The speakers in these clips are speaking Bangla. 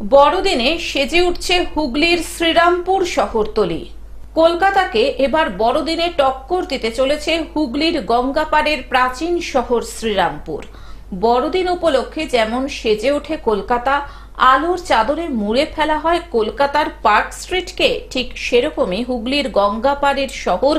বড়দিনে সেজে উঠছে হুগলির শ্রীরামপুর শহরতলি। কলকাতাকে এবার বড়দিনে টক্কর দিতে চলেছে হুগলির গঙ্গাপাড়ের প্রাচীন শহর শ্রীরামপুর। বড়দিন উপলক্ষে যেমন সেজে ওঠে কলকাতা, আলোর চাদরে মুড়ে ফেলা হয় কলকাতার পার্ক স্ট্রিটকে, ঠিক সেরকমই হুগলির গঙ্গাপাড়ের শহর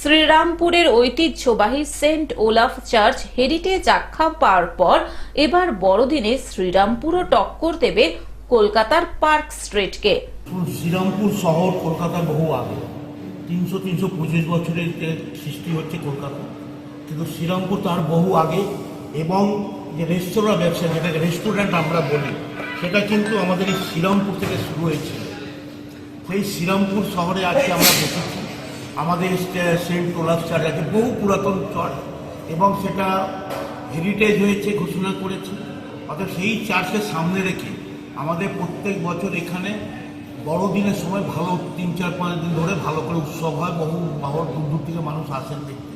শ্রীরামপুরের ঐতিহ্যবাহী সেন্ট ওলাফ চার্চ হেরিটেজ আখ্যা পাওয়ার পর এবার বড়দিনে শ্রীরামপুরও টক্কর দেবে কলকাতার পার্ক স্ট্রিটকে। শ্রীরামপুর শহর কলকাতা বহু আগে। তিনশো তিনশো পঁচিশ বছরের সৃষ্টি হচ্ছে কলকাতা। কিন্তু শ্রীরামপুর তার বহু আগে এবং যে রেস্তোরাঁ ব্যবসা যেটাকে রেস্টুরেন্ট আমরা বলি, সেটা কিন্তু আমাদের এই শ্রীরামপুর থেকে শুরু হয়েছিল। সেই শ্রীরামপুর শহরে আজকে আমরা বসেছি। আমাদের সেন্ট ওলাফ চার্চ আছে, বহু পুরাতন চার্চ এবং সেটা হেরিটেজ হয়েছে, ঘোষণা করেছে। অর্থাৎ সেই চার্চকে সামনে রেখে আমাদের প্রত্যেক বছর এখানে বড়দিনের সময় ভালো তিন, চার, পাঁচ দিন ধরে ভালো করে উৎসব হয়, বহু বহু দূর দূর থেকে মানুষ আসেন দেখতে।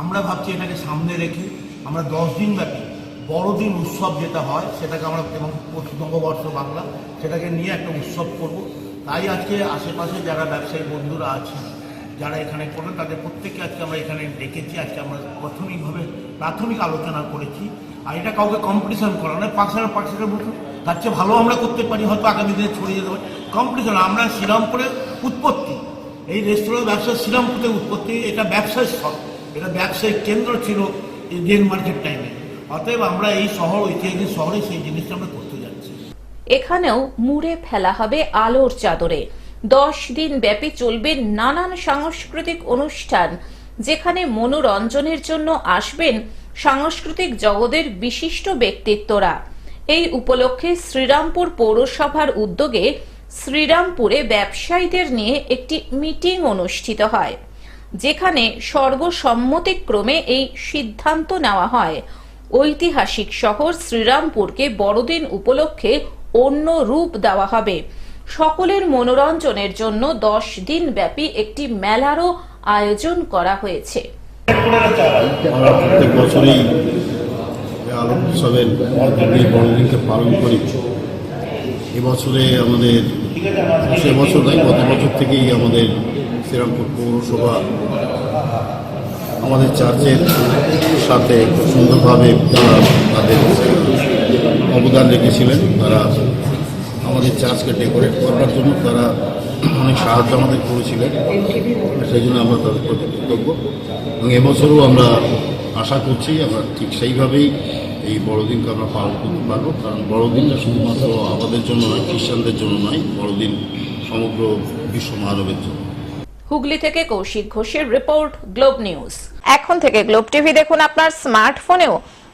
আমরা ভাবছি এটাকে সামনে রেখে আমরা দশ দিন ব্যাপী বড়দিন উৎসব যেটা হয়, সেটাকে আমরা এবং নববর্ষ বাংলা, সেটাকে নিয়ে একটা উৎসব করব। তাই আজকে আশেপাশে যারা ব্যবসায়ী বন্ধুরা আছেন, যারা এখানে করেন, তাদের প্রত্যেককে আজকে আমরা এখানে ডেকেছি, আজকে আমরা প্রাথমিকভাবে, প্রাথমিক আলোচনা করেছি। আর এটা কাউকে কম্পিটিশন করা নয় পার্সেন্ট পার্সেন্টের মতো। তার চেয়ে ভালো আমরা করতে পারি, হয়তো আগামী দিনে ছড়িয়ে যেতে পারি কম্পিটিশন আমরা শ্রীরামপুরের উৎপত্তি। এই রেস্তোরাঁ ব্যবসা শ্রীরামপুরে উৎপত্তি, এটা ব্যবসায় স্থল। এটা ব্যবসায়িক কেন্দ্র ছিল ইন্ডিয়ান মার্কেট টাইমে অতএব আমরা এই শহর, ঐতিহাসিক শহরে সেই জিনিসটা আমরা করতে যাচ্ছি। এখানেও মুড়ে ফেলা হবে আলোর চাদরে। দশ দিন ব্যাপী চলবে নানান সাংস্কৃতিক অনুষ্ঠান, যেখানে মনোরঞ্জনের জন্য আসবেন সাংস্কৃতিক জগতের বিশিষ্ট ব্যক্তিত্বরা। এই উপলক্ষে শ্রীরামপুর পৌরসভার উদ্যোগে শ্রীরামপুরে ব্যবসায়ীদের নিয়ে একটি মিটিং অনুষ্ঠিত হয়, যেখানে সর্বসম্মতিক্রমে এই সিদ্ধান্ত নেওয়া হয়। ঐতিহাসিক শহর শ্রীরামপুরকে বড়দিন উপলক্ষে অন্য রূপ দেওয়া হবে। সকলের মনোরঞ্জনের জন্য দশ দিন ব্যাপী একটি মেলারও আয়োজন করা হয়েছে। আমরা প্রত্যেক বছরই আলোক উৎসবের বড়দিনকে পালন করি। এবছরে আমাদের সে বছর নয়, গত বছর থেকেই আমাদের শ্রীরামপুর পৌরসভা আমাদের চার্চের সাথে সুন্দরভাবে তারা তাদের অবদান রেখেছিলেন। তারা আমাদের চার্চকে ডেকোরেট করবার জন্য তারা অনেক সাহায্য আমাদের করেছিলেন। সেই জন্য আমরা তাদের প্রতি কৃতজ্ঞ। এবং এবছরও আমরা আশা করছি আমরা ঠিক সেইভাবেই এই বড়দিনকে আমরা পালন করতে পারব। কারণ বড়দিনটা শুধুমাত্র আমাদের জন্য নয়, খ্রিস্টানদের জন্য নয়, বড়দিন সমগ্র বিশ্ব মানবের জন্য। হুগলি থেকে কৌশিক ঘোষের রিপোর্ট, গ্লোব নিউজ। এখন থেকে গ্লোব টিভি দেখুন আপনার স্মার্টফোনেও।